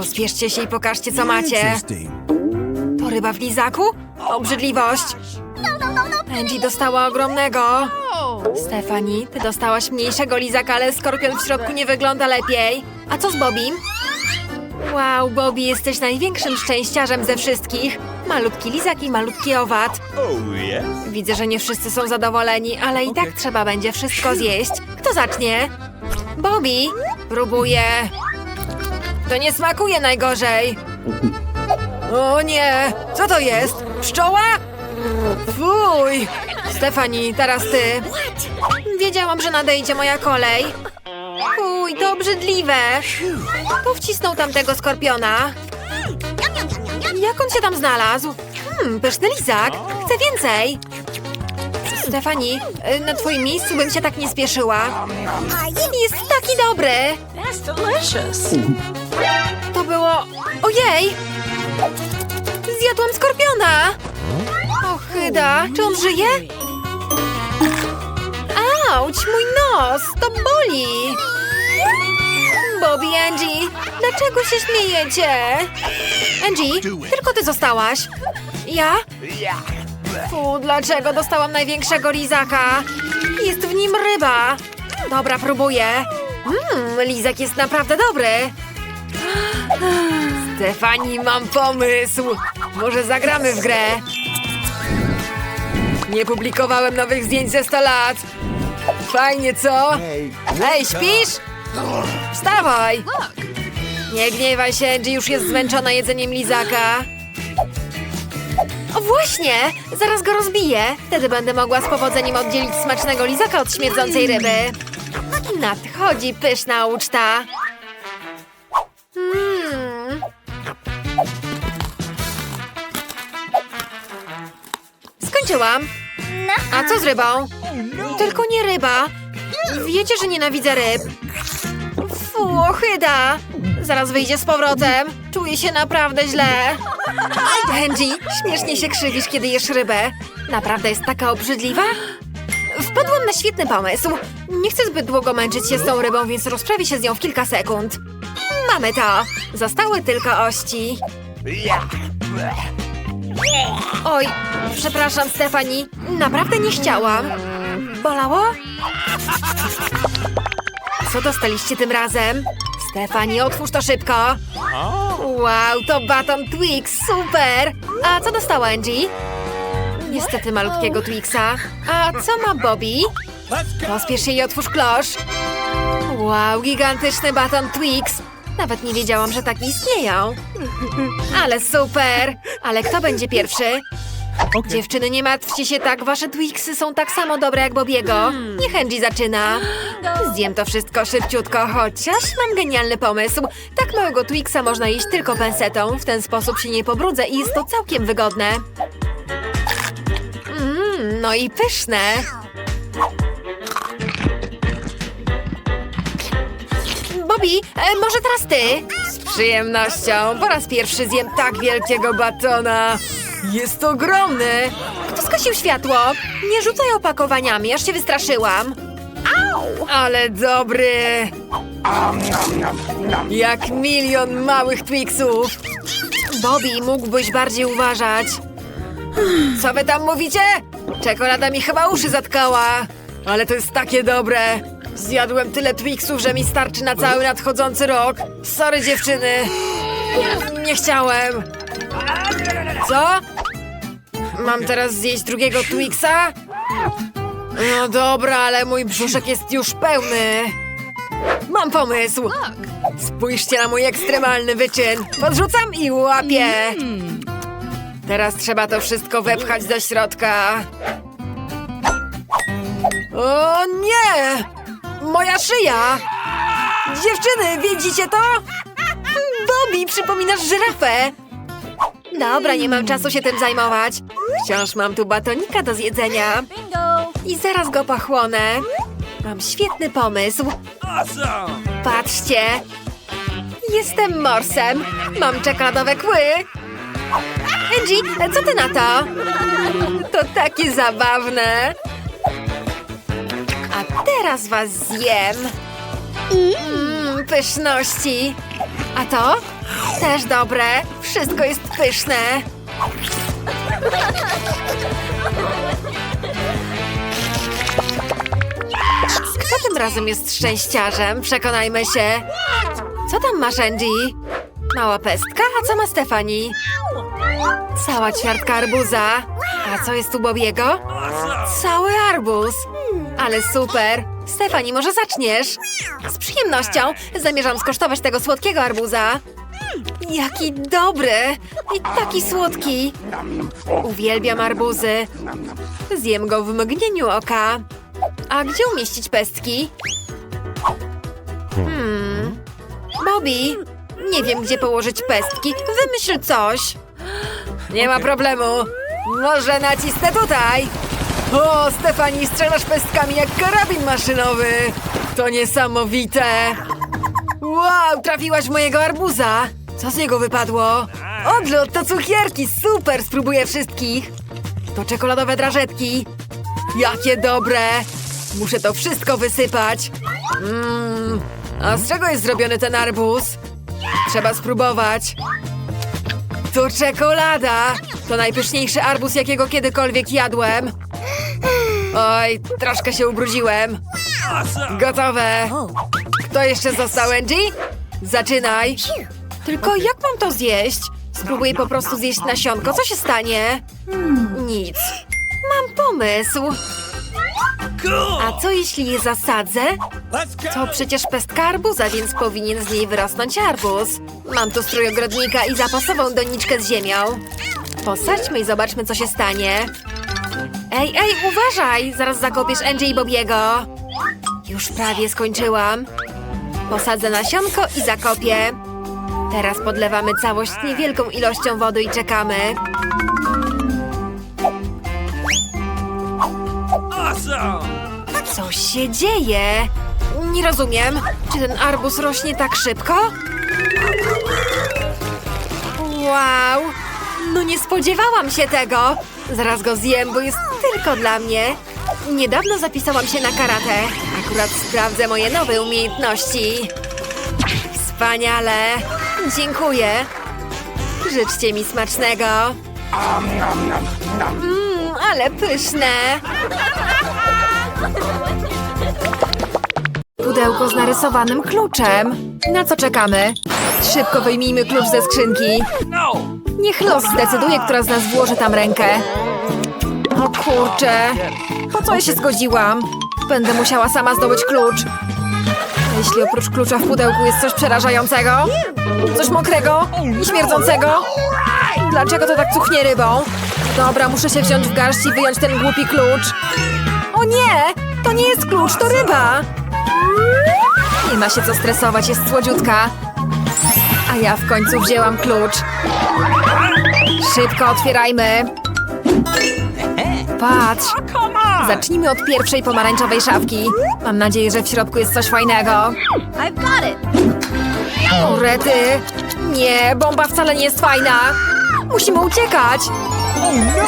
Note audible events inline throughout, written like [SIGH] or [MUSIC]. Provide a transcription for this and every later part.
Pospieszcie się i pokażcie, co macie. To ryba w lizaku? Obrzydliwość. Angie dostała ogromnego. Stefani, ty dostałaś mniejszego lizaka, ale skorpion w środku nie wygląda lepiej. A co z Bobim? Wow, Bobby, jesteś największym szczęściarzem ze wszystkich. Malutki lizak i malutki owad. Oh. Widzę, że nie wszyscy są zadowoleni, ale i tak trzeba będzie wszystko zjeść. Kto zacznie? Bobby! Próbuję. To nie smakuje najgorzej. O nie! Co to jest? Pszczoła? Fuj! Stefani, teraz ty. Wiedziałam, że nadejdzie moja kolej. Fuj, to obrzydliwe. Kto wcisnął tamtego skorpiona? Jak on się tam znalazł? Hmm, pyszny lizak. Chcę więcej. Stefani, y, na twoim miejscu bym się tak nie spieszyła. Jest taki dobry. That's delicious. To było... Ojej! Zjadłam skorpiona! Ochyda, czy on żyje? Auć, mój nos! To boli! Bobby, Angie, dlaczego się śmiejecie? Angie, tylko ty zostałaś. Ja? Fu, dlaczego dostałam największego lizaka? Jest w nim ryba. Dobra, próbuję. Mmm, lizak jest naprawdę dobry. Stefani, mam pomysł. Może zagramy w grę. Nie publikowałem nowych zdjęć ze 100 lat. Fajnie, co? Ej, śpisz? Wstawaj! Nie gniewaj się, Angie już jest zmęczona jedzeniem lizaka. O właśnie! Zaraz go rozbiję. Wtedy będę mogła z powodzeniem oddzielić smacznego lizaka od śmierdzącej ryby. Nadchodzi pyszna uczta. Skończyłam. A co z rybą? Tylko nie ryba. Wiecie, że nienawidzę ryb. Fu, ochyda. Zaraz wyjdzie z powrotem. Czuję się naprawdę źle. Angie, śmiesznie się krzywisz, kiedy jesz rybę. Naprawdę jest taka obrzydliwa? Wpadłam na świetny pomysł. Nie chcę zbyt długo męczyć się z tą rybą, więc rozprawię się z nią w kilka sekund. Mamy to. Zostały tylko ości. Oj, przepraszam, Stefani. Naprawdę nie chciałam. Bolało? Co dostaliście tym razem? Stefani, otwórz to szybko. Wow, to baton Twix, super! A co dostała Angie? Niestety malutkiego Twixa. A co ma Bobby? Pospiesz się i otwórz klosz. Wow, gigantyczny baton Twix. Nawet nie wiedziałam, że takie istnieją. Ale super! Ale kto będzie pierwszy? Dziewczyny, nie martwcie się tak, wasze Twixy są tak samo dobre jak Bobiego. Niech Angie zaczyna. Zjem to wszystko szybciutko, chociaż mam genialny pomysł. Tak małego Twixa można jeść tylko pensetą, w ten sposób się nie pobrudzę i jest to całkiem wygodne. Mmm, no i pyszne. Bobby, e, może teraz ty? Z przyjemnością. Po raz pierwszy zjem tak wielkiego batona. Jest ogromny. Kto skosił światło? Nie rzucaj opakowaniami, aż się wystraszyłam. Ale dobry. Jak milion małych Twixów. Bobby, mógłbyś bardziej uważać. Co wy tam mówicie? Czekolada mi chyba uszy zatkała. Ale to jest takie dobre. Zjadłem tyle Twixów, że mi starczy na cały nadchodzący rok. Sorry dziewczyny. Nie chciałem. Co? Mam teraz zjeść drugiego Twixa? No dobra, ale mój brzuszek jest już pełny. Mam pomysł. Spójrzcie na mój ekstremalny wyczyn. Podrzucam i łapię. Teraz trzeba to wszystko wepchać do środka. O nie! Moja szyja! Dziewczyny, widzicie to? Bobby, przypominasz żyrafę. Dobra, nie mam czasu się tym zajmować. Wciąż mam tu batonika do zjedzenia. I zaraz go pochłonę. Mam świetny pomysł. Patrzcie! Jestem morsem. Mam czekoladowe kły. Angie, co ty na to? To takie zabawne. Teraz was zjem. Mmm, pyszności. A to? Też dobre. Wszystko jest pyszne. Kto tym razem jest szczęściarzem? Przekonajmy się. Co tam masz, Angie? Mała pestka? A co ma Stefani? Cała ćwiartka arbuza. A co jest u Bobiego? Cały arbuz. Ale super. Stefani, może zaczniesz? Z przyjemnością. Zamierzam skosztować tego słodkiego arbuza. Jaki dobry i taki słodki. Uwielbiam arbuzy. Zjem go w mgnieniu oka. A gdzie umieścić pestki? Hmm. Bobby, nie wiem gdzie położyć pestki. Wymyśl coś. Nie ma problemu. Może nacisnę tutaj. O, Stefani, strzelasz pestkami jak karabin maszynowy. To niesamowite. Wow, trafiłaś mojego arbuza. Co z niego wypadło? Odlot to cukierki, super, spróbuję wszystkich. To czekoladowe drażetki. Jakie dobre. Muszę to wszystko wysypać. Mmm, a z czego jest zrobiony ten arbuz? Trzeba spróbować. To czekolada! To najpyszniejszy arbuz, jakiego kiedykolwiek jadłem. Oj, troszkę się ubrudziłem. Gotowe. Kto jeszcze został, Angie? Zaczynaj. Tylko jak mam to zjeść? Spróbuję po prostu zjeść nasionko. Co się stanie? Nic. Mam pomysł. A co jeśli je zasadzę? To przecież pestka arbuza, więc powinien z niej wyrosnąć arbuz. Mam tu strój ogrodnika i zapasową doniczkę z ziemią. Posadźmy i zobaczmy, co się stanie. Ej, ej, uważaj! Zaraz zakopiesz Angie i Bobiego. Już prawie skończyłam. Posadzę nasionko i zakopię. Teraz podlewamy całość niewielką ilością wody i czekamy. Co się dzieje? Nie rozumiem. Czy ten arbuz rośnie tak szybko? Wow! No nie spodziewałam się tego. Zaraz go zjem, bo jest tylko dla mnie. Niedawno zapisałam się na karate. Akurat sprawdzę moje nowe umiejętności. Wspaniale. Dziękuję. Życzcie mi smacznego. Mmm, ale pyszne. Pudełko z narysowanym kluczem. Na co czekamy? Szybko wyjmijmy klucz ze skrzynki. Niech los zdecyduje, która z nas włoży tam rękę. Kurczę. Po co ja się zgodziłam? Będę musiała sama zdobyć klucz. A jeśli oprócz klucza w pudełku jest coś przerażającego? Coś mokrego i śmierdzącego? Dlaczego to tak cuchnie rybą? Dobra, muszę się wziąć w garść i wyjąć ten głupi klucz. O nie! To nie jest klucz, to ryba! Nie ma się co stresować, jest słodziutka. A ja w końcu wzięłam klucz. Szybko otwierajmy. Patrz. Zacznijmy od pierwszej pomarańczowej szafki. Mam nadzieję, że w środku jest coś fajnego. I've got it. Rety. Nie, bomba wcale nie jest fajna. Musimy uciekać.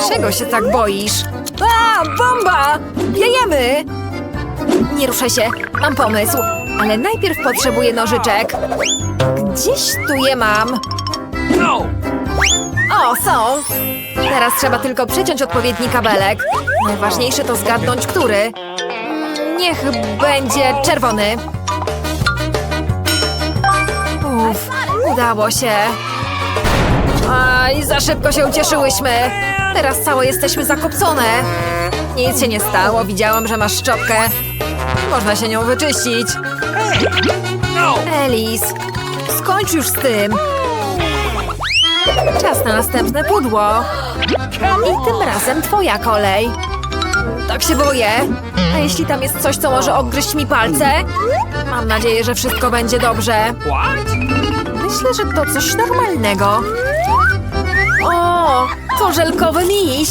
Czego się tak boisz? A, bomba! Wiejemy! Nie ruszaj się, mam pomysł. Ale najpierw potrzebuję nożyczek. Gdzieś tu je mam. O, są! Teraz trzeba tylko przeciąć odpowiedni kabelek. Najważniejsze to zgadnąć, który. Mm, Niech będzie czerwony. Uff, udało się. Aj, za szybko się ucieszyłyśmy. Teraz całe jesteśmy zakopcone. Nic się nie stało, widziałam, że masz szczotkę. Można się nią wyczyścić. Elis, skończ już z tym. Czas na następne pudło. I tym razem twoja kolej. Tak się boję. A jeśli tam jest coś, co może odgryźć mi palce? Mam nadzieję, że wszystko będzie dobrze. Myślę, że to coś normalnego. O, to żelkowy miś.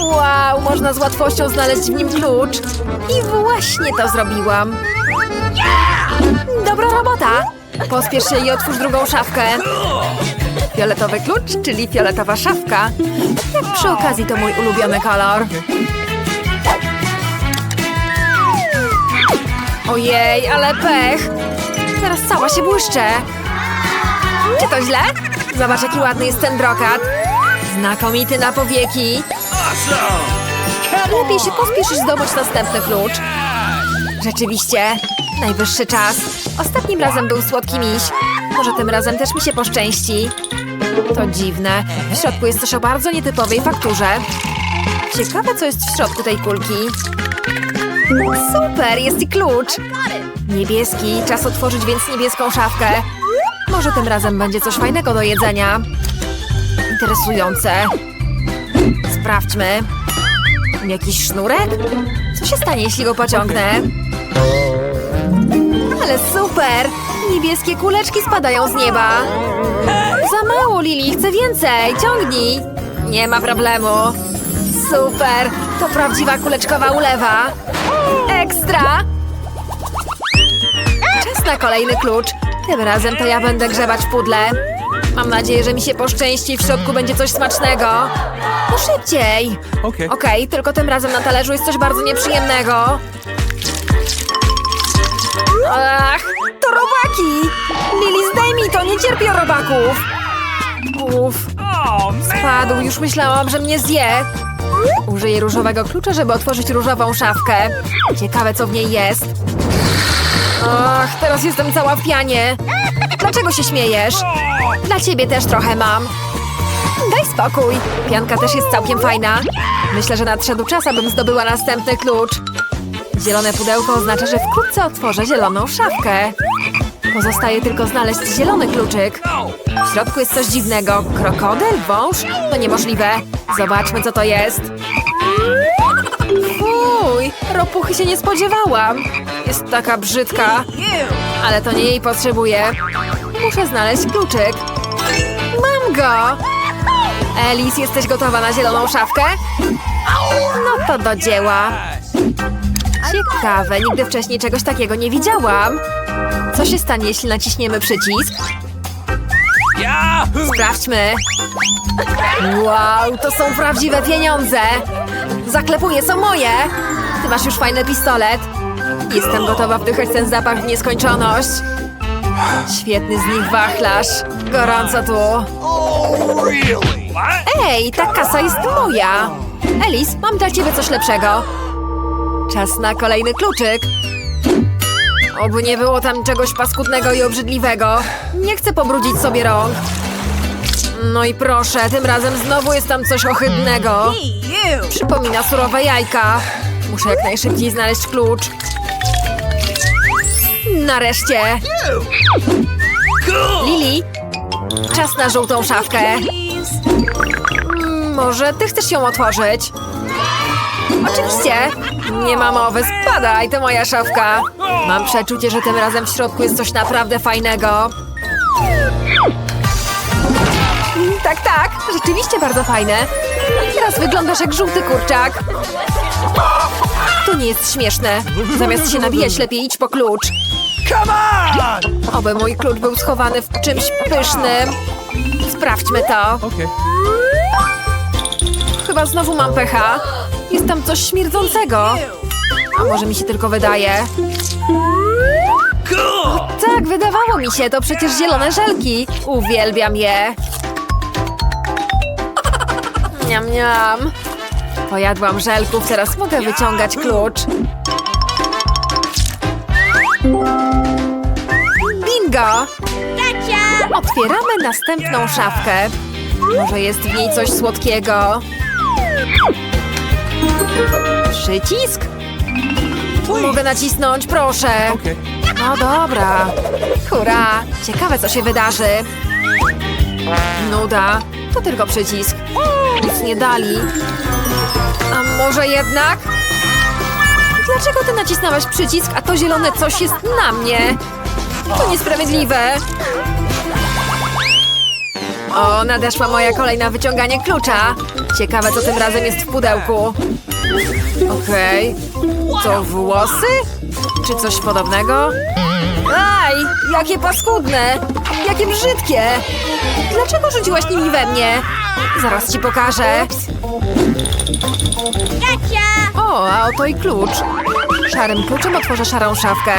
Wow, można z łatwością znaleźć w nim klucz. I właśnie to zrobiłam. Dobra robota. Pospiesz się i otwórz drugą szafkę. Fioletowy klucz, czyli fioletowa szafka. Jak przy okazji to mój ulubiony kolor. Ojej, ale pech. Teraz cała się błyszczę. Czy to źle? Zobacz, jaki ładny jest ten brokat. Znakomity na powieki. Lepiej się pospiesz i zdobyć następny klucz. Rzeczywiście, najwyższy czas. Ostatnim razem był słodki miś. Może tym razem też mi się poszczęści. To dziwne. W środku jest coś o bardzo nietypowej fakturze. Ciekawe, co jest w środku tej kulki. Super, jest i klucz. Niebieski, czas otworzyć więc niebieską szafkę. Może tym razem będzie coś fajnego do jedzenia. Interesujące. Sprawdźmy. Jakiś sznurek? Co się stanie, jeśli go pociągnę? Ale super! Niebieskie kuleczki spadają z nieba. Za mało, Lili, chcę więcej. Ciągnij. Nie ma problemu. Super! To prawdziwa kuleczkowa ulewa. Ekstra! Czas na kolejny klucz. Tym razem to ja będę grzebać w pudle. Mam nadzieję, że mi się poszczęści i w środku będzie coś smacznego. No szybciej! Okay. Okej, tylko tym razem na talerzu jest coś bardzo nieprzyjemnego. Ach, to robaki! Lili, zdejmij to, nie cierpię robaków! Uff, spadł, już myślałam, że mnie zje. Użyję różowego klucza, żeby otworzyć różową szafkę. Ciekawe, co w niej jest. Ach, teraz jestem cała w pianie. Dlaczego się śmiejesz? Dla ciebie też trochę mam. Daj spokój. Pianka też jest całkiem fajna. Myślę, że nadszedł czas, abym zdobyła następny klucz. Zielone pudełko oznacza, że wkrótce otworzę zieloną szafkę. Pozostaje tylko znaleźć zielony kluczyk. W środku jest coś dziwnego. Krokodyl? Wąż? To niemożliwe. Zobaczmy, co to jest. Fuj, ropuchy się nie spodziewałam. Jest taka brzydka. Ale to nie jej potrzebuję. Muszę znaleźć kluczyk. Mam go! Elis, jesteś gotowa na zieloną szafkę? No to do dzieła. Ciekawe, nigdy wcześniej czegoś takiego nie widziałam. Co się stanie, jeśli naciśniemy przycisk? Sprawdźmy. Wow, to są prawdziwe pieniądze. Zaklepuję, są moje. Ty masz już fajny pistolet. Jestem gotowa wdychać ten zapach w nieskończoność. Świetny z nich wachlarz. Gorąco tu. Ej, ta kasa jest moja. Elis, mam dla ciebie coś lepszego. Czas na kolejny kluczyk. Oby nie było tam czegoś paskudnego i obrzydliwego. Nie chcę pobrudzić sobie rąk. No i proszę, tym razem znowu jest tam coś ohydnego. Przypomina surowe jajka. Muszę jak najszybciej znaleźć klucz. Nareszcie. Lili, czas na żółtą szafkę. Mm, Może ty chcesz ją otworzyć? Oczywiście. Nie ma mowy, spadaj, to moja szafka. Mam przeczucie, że tym razem w środku jest coś naprawdę fajnego. Tak, tak, rzeczywiście bardzo fajne. Teraz wyglądasz jak żółty kurczak. To nie jest śmieszne. Zamiast się nabijać, lepiej idź po klucz. Oby mój klucz był schowany w czymś pysznym. Sprawdźmy to. Chyba znowu mam pecha. Jest tam coś śmierdzącego. A może mi się tylko wydaje? Tak, wydawało mi się, to przecież zielone żelki. Uwielbiam je. Niam, niam. Pojadłam żelków, teraz mogę wyciągać klucz. Bingo! Otwieramy następną szafkę. Może jest w niej coś słodkiego. Przycisk? Mogę nacisnąć, proszę. No dobra. Hurra! Ciekawe, co się wydarzy. Nuda. To tylko przycisk. Nic nie dali. A może jednak? Dlaczego ty nacisnąłeś przycisk, a to zielone coś jest na mnie? To niesprawiedliwe. O, nadeszła moja kolejna wyciąganie klucza. Ciekawe, co tym razem jest w pudełku. Okej. To włosy? Czy coś podobnego? Aj, jakie paskudne! Jakie brzydkie! Dlaczego rzuciłaś nimi we mnie? Zaraz ci pokażę. O, a oto i klucz. Szarym kluczem otworzę szarą szafkę.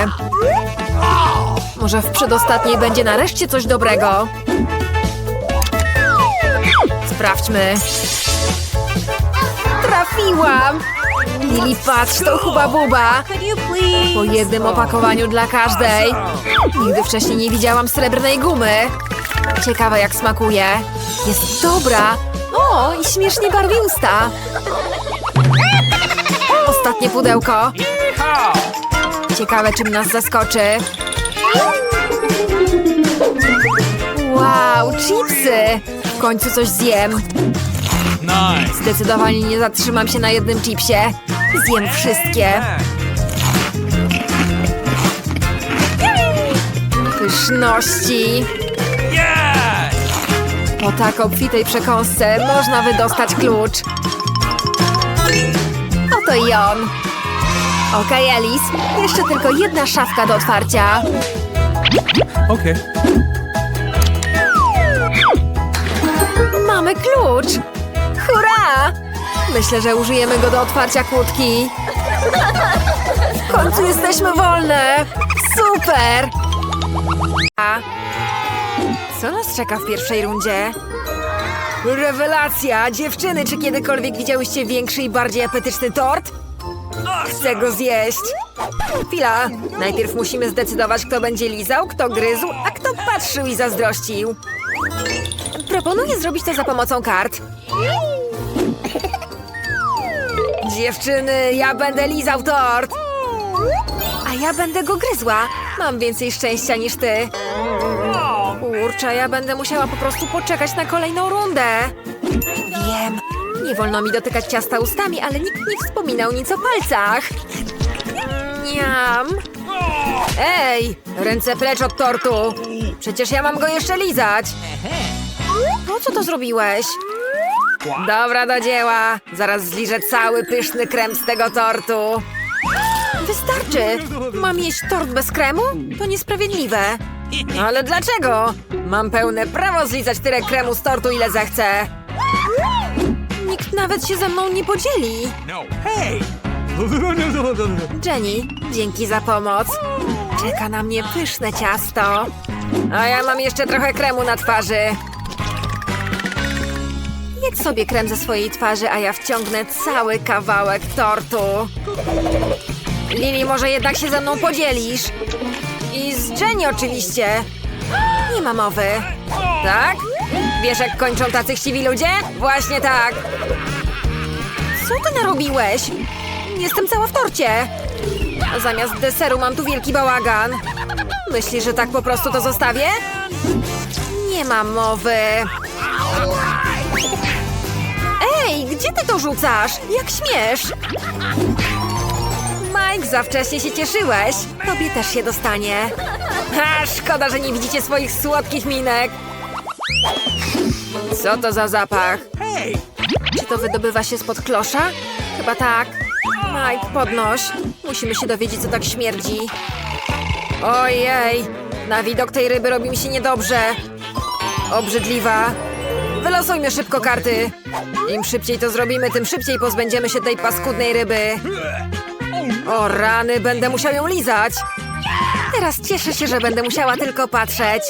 Może w przedostatniej będzie nareszcie coś dobrego. Sprawdźmy. Trafiłam! Lili, patrz, to chyba buba. Po jednym opakowaniu dla każdej. Nigdy wcześniej nie widziałam srebrnej gumy. Ciekawe jak smakuje. Jest dobra. O, i śmiesznie barwi usta. Ostatnie pudełko. Ciekawe, czym nas zaskoczy. Wow, chipsy! W końcu coś zjem. Nice. Zdecydowanie nie zatrzymam się na jednym chipsie. Zjem wszystkie. Pyszności. Po tak obfitej przekąsce można wydostać klucz. Oto i on. Okej, Alice. Jeszcze tylko jedna szafka do otwarcia. Okay. Mamy klucz! Hurra! Myślę, że użyjemy go do otwarcia kłódki. W końcu jesteśmy wolne! Super! A co nas czeka w pierwszej rundzie? Rewelacja! Dziewczyny, czy kiedykolwiek widziałyście większy i bardziej apetyczny tort? Chcę go zjeść! Chwila! Najpierw musimy zdecydować, kto będzie lizał, kto gryzł, a kto patrzył i zazdrościł. Proponuję zrobić to za pomocą kart. Dziewczyny, ja będę lizał tort. A ja będę go gryzła. Mam więcej szczęścia niż ty. Kurczę, ja będę musiała po prostu poczekać na kolejną rundę. Wiem, nie wolno mi dotykać ciasta ustami, ale nikt nie wspominał nic o palcach. Niam. Ej, ręce precz od tortu. Przecież ja mam go jeszcze lizać. Po co to zrobiłeś? Dobra, do dzieła. Zaraz zliżę cały pyszny krem z tego tortu. Wystarczy. Mam jeść tort bez kremu? To niesprawiedliwe. Ale dlaczego? Mam pełne prawo zlizać tyle kremu z tortu, ile zechcę. Nikt nawet się ze mną nie podzieli. No. Hey! [LAUGHS] Jenny, dzięki za pomoc. Czeka na mnie pyszne ciasto. A ja mam jeszcze trochę kremu na twarzy. Jedz sobie krem ze swojej twarzy, a ja wciągnę cały kawałek tortu. Lili, może jednak się ze mną podzielisz? I z Jenny oczywiście. Nie ma mowy. Tak? Wiesz, jak kończą tacy chciwi ludzie? Właśnie tak. Co ty narobiłeś? Jestem cała w torcie. A zamiast deseru mam tu wielki bałagan. Myślisz, że tak po prostu to zostawię? Nie ma mowy. Ty to rzucasz? Jak śmiesz? Mike, za wcześnie się cieszyłeś. Tobie też się dostanie. Ha, szkoda, że nie widzicie swoich słodkich minek. Co to za zapach? Czy to wydobywa się spod klosza? Chyba tak. Mike, podnoś. Musimy się dowiedzieć, co tak śmierdzi. Ojej, na widok tej ryby robi mi się niedobrze. Obrzydliwa. Wylosujmy szybko karty. Im szybciej to zrobimy, tym szybciej pozbędziemy się tej paskudnej ryby. O rany, będę musiał ją lizać. Teraz cieszę się, że będę musiała tylko patrzeć.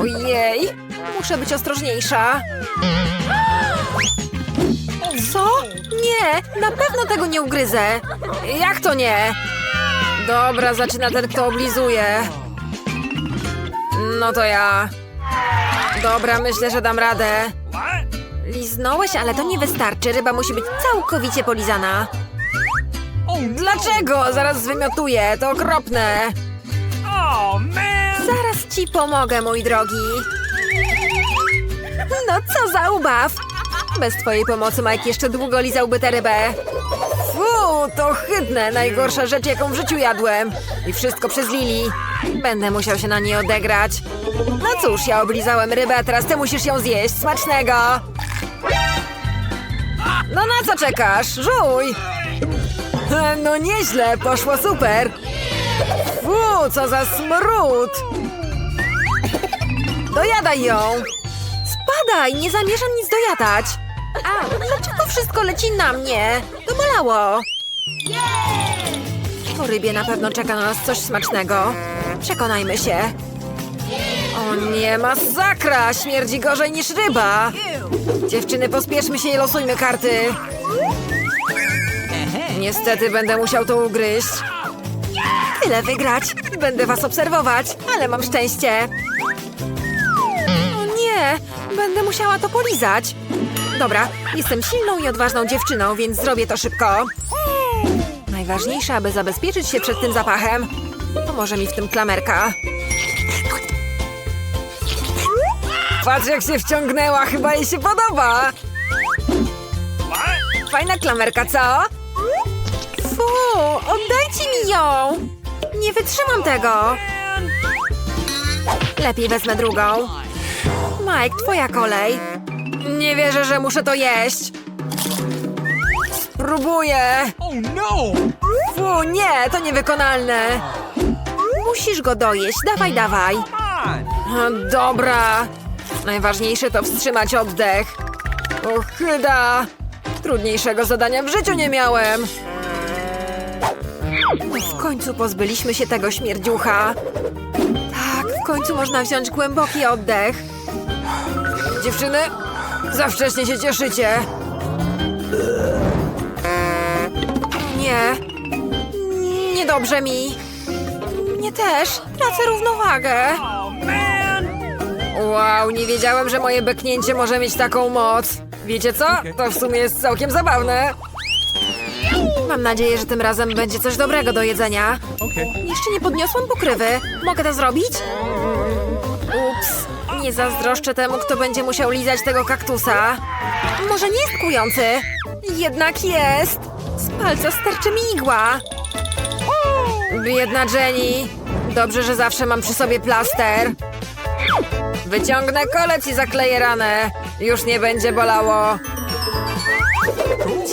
Ojej, muszę być ostrożniejsza. Co? Nie, na pewno tego nie ugryzę. Jak to nie? Dobra, zaczyna ten, kto oblizuje. No to ja. Dobra, myślę, że dam radę. Liznąłeś, ale to nie wystarczy. Ryba musi być całkowicie polizana. Dlaczego? Zaraz zwymiotuję. To okropne. Zaraz ci pomogę, mój drogi. No co za ubaw! Bez twojej pomocy Mike jeszcze długo lizałby tę rybę. Fu, to ohydne, najgorsza rzecz, jaką w życiu jadłem. I wszystko przez Lili. Będę musiał się na niej odegrać. No cóż, ja oblizałem rybę, a teraz ty musisz ją zjeść. Smacznego! No na co czekasz? Żuj! No nieźle, poszło super. Fu, co za smród! Dojadaj ją! Spadaj, nie zamierzam nic dojadać. A, dlaczego wszystko leci na mnie? To bolało. Po rybie na pewno czeka na nas coś smacznego. Przekonajmy się. O nie, masakra! Śmierdzi gorzej niż ryba! Dziewczyny, pospieszmy się i losujmy karty. Niestety będę musiał to ugryźć. Tyle wygrać. Będę was obserwować, ale mam szczęście. O nie, będę musiała to polizać. Dobra, jestem silną i odważną dziewczyną, więc zrobię to szybko. Najważniejsze, aby zabezpieczyć się przed tym zapachem. Pomoże mi w tym klamerka. Patrz jak się wciągnęła, chyba jej się podoba. Fajna klamerka, co? Fu, oddajcie mi ją! Nie wytrzymam tego. Lepiej wezmę drugą. Mike, twoja kolej. Nie wierzę, że muszę to jeść. Spróbuję. Oh no! Fu, nie, to niewykonalne. Musisz go dojeść, dawaj, dawaj. Come on! O, Dobra. Najważniejsze to wstrzymać oddech. Ochyda. Trudniejszego zadania w życiu nie miałem. W końcu pozbyliśmy się tego śmierdziucha. Tak, w końcu można wziąć głęboki oddech. Dziewczyny, za wcześnie się cieszycie. Nie. Niedobrze mi. Mnie też. Tracę równowagę. Wow, nie wiedziałem, że moje beknięcie może mieć taką moc. Wiecie co? To w sumie jest całkiem zabawne. Mam nadzieję, że tym razem będzie coś dobrego do jedzenia. Jeszcze nie podniosłam pokrywy. Mogę to zrobić? Ups. Nie zazdroszczę temu, kto będzie musiał lizać tego kaktusa. Może nie jest kujący. Jednak jest. Z palca sterczy mi igła. Biedna Jenny. Dobrze, że zawsze mam przy sobie plaster. Wyciągnę kolec i zakleję ranę. Już nie będzie bolało.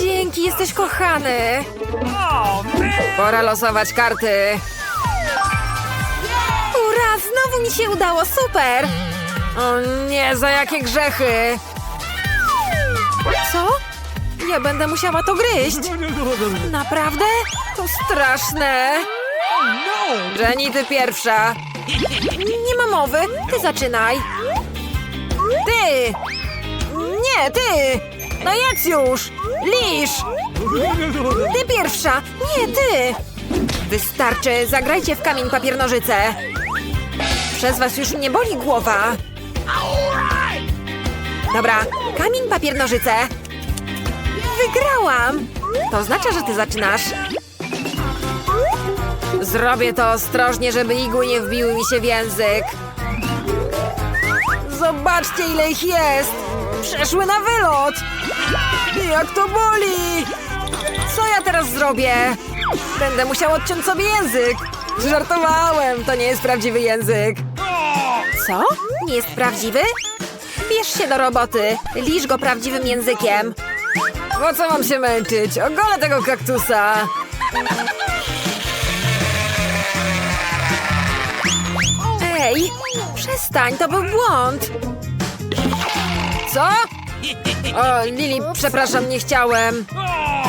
Dzięki, jesteś kochany. Pora losować karty. Ura, znowu mi się udało, super! O nie, za jakie grzechy! Ja będę musiała to gryźć. Naprawdę? To straszne. No! Jenny, ty pierwsza. Nie ma mowy, ty zaczynaj. Ty! Nie, ty! No jedz już! Lisz! Ty pierwsza! Nie, ty! Wystarczy, zagrajcie w kamień papier nożyce. Przez was już nie boli głowa. Dobra, kamień papier nożyce. Wygrałam! To oznacza, że ty zaczynasz. Zrobię to ostrożnie, żeby igły nie wbiły mi się w język. Zobaczcie, ile ich jest! Przeszły na wylot! Jak to boli! Co ja teraz zrobię? Będę musiał odciąć sobie język. Żartowałem, to nie jest prawdziwy język. Co? Nie jest prawdziwy? Bierz się do roboty. Lisz go prawdziwym językiem. Po co mam się męczyć? Ogolę tego kaktusa. Ej, przestań, to był błąd. Co? O, Lili, przepraszam, nie chciałem.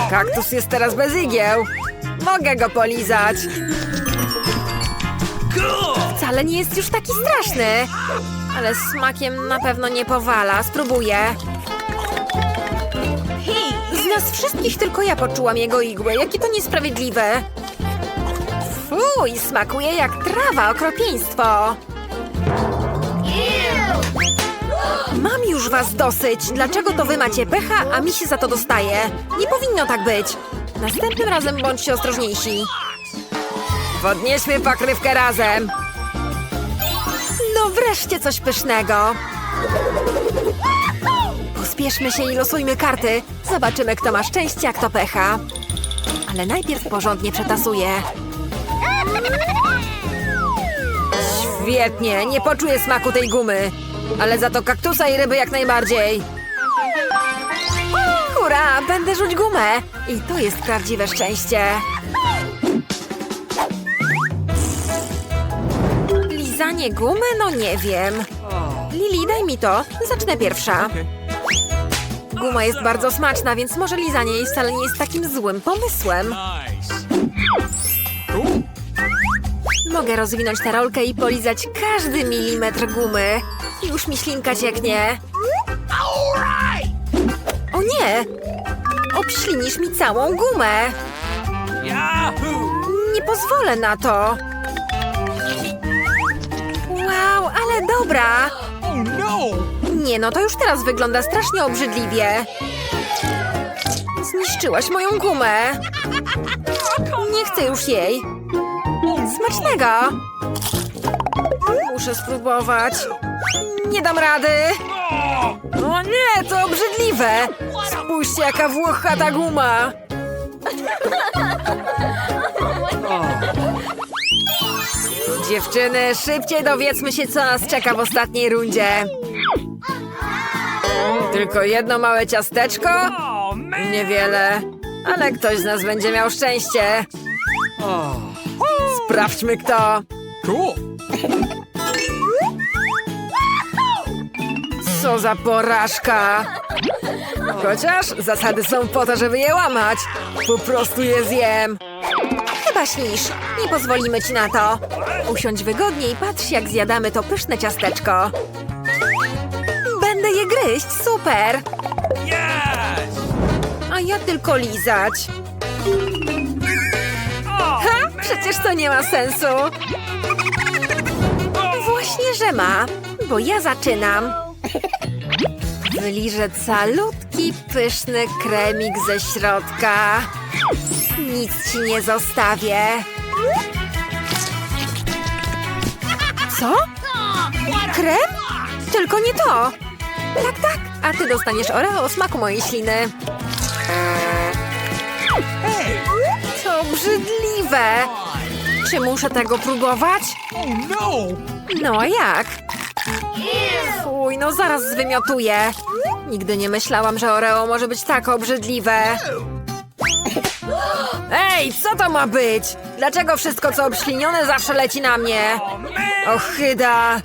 Kaktus jest teraz bez igieł. Mogę go polizać. Wcale nie jest już taki straszny. Ale smakiem na pewno nie powala. Spróbuję. Nas wszystkich tylko ja poczułam jego igłę. Jakie to niesprawiedliwe. Fuj, smakuje jak trawa, okropieństwo. Mam już was dosyć. Dlaczego to wy macie pecha, a mi się za to dostaje? Nie powinno tak być. Następnym razem bądźcie ostrożniejsi. Podnieśmy pokrywkę razem. No wreszcie coś pysznego. Pospieszmy się i losujmy karty. Zobaczymy, kto ma szczęście, a kto pecha. Ale najpierw porządnie przetasuję. Świetnie, nie poczuję smaku tej gumy. Ale za to kaktusa i ryby jak najbardziej. Hurra, będę rzuć gumę. I to jest prawdziwe szczęście. Lizanie gumy? No nie wiem. Lili, daj mi to. Zacznę pierwsza. Guma jest bardzo smaczna, więc może lizanie jej wcale nie jest takim złym pomysłem. Mogę rozwinąć tę rolkę i polizać każdy milimetr gumy. Już mi ślinka cieknie. O nie! Obślinisz mi całą gumę. Nie pozwolę na to. Wow, ale dobra. Nie no, to już teraz wygląda strasznie obrzydliwie. Zniszczyłaś moją gumę. Nie chcę już jej. Smacznego. Muszę spróbować. Nie dam rady. O nie, to obrzydliwe. Spójrzcie, jaka włochata guma. Dziewczyny, szybciej dowiedzmy się, co nas czeka w ostatniej rundzie. Tylko jedno małe ciasteczko? Niewiele, ale ktoś z nas będzie miał szczęście. Sprawdźmy kto. Cool! Co za porażka. Chociaż zasady są po to, żeby je łamać. Po prostu je zjem. Chyba śnisz. Nie pozwolimy ci na to. Usiądź wygodnie i patrz, jak zjadamy to pyszne ciasteczko. Gryźć, super. Yes! A ja tylko lizać. Ha! Przecież to nie ma sensu. Właśnie, że ma, bo ja zaczynam. Wyliżę calutki, pyszny kremik ze środka. Nic ci nie zostawię. Co? Krem? Tylko nie to. Tak, tak. A ty dostaniesz oreo o smaku mojej śliny. To obrzydliwe. Czy muszę tego próbować? Oh no! No a jak? Fuj, no zaraz zwymiotuję. Nigdy nie myślałam, że Oreo może być tak obrzydliwe. Ej, co to ma być? Dlaczego wszystko, co obślinione, zawsze leci na mnie? Oh! Ochyda!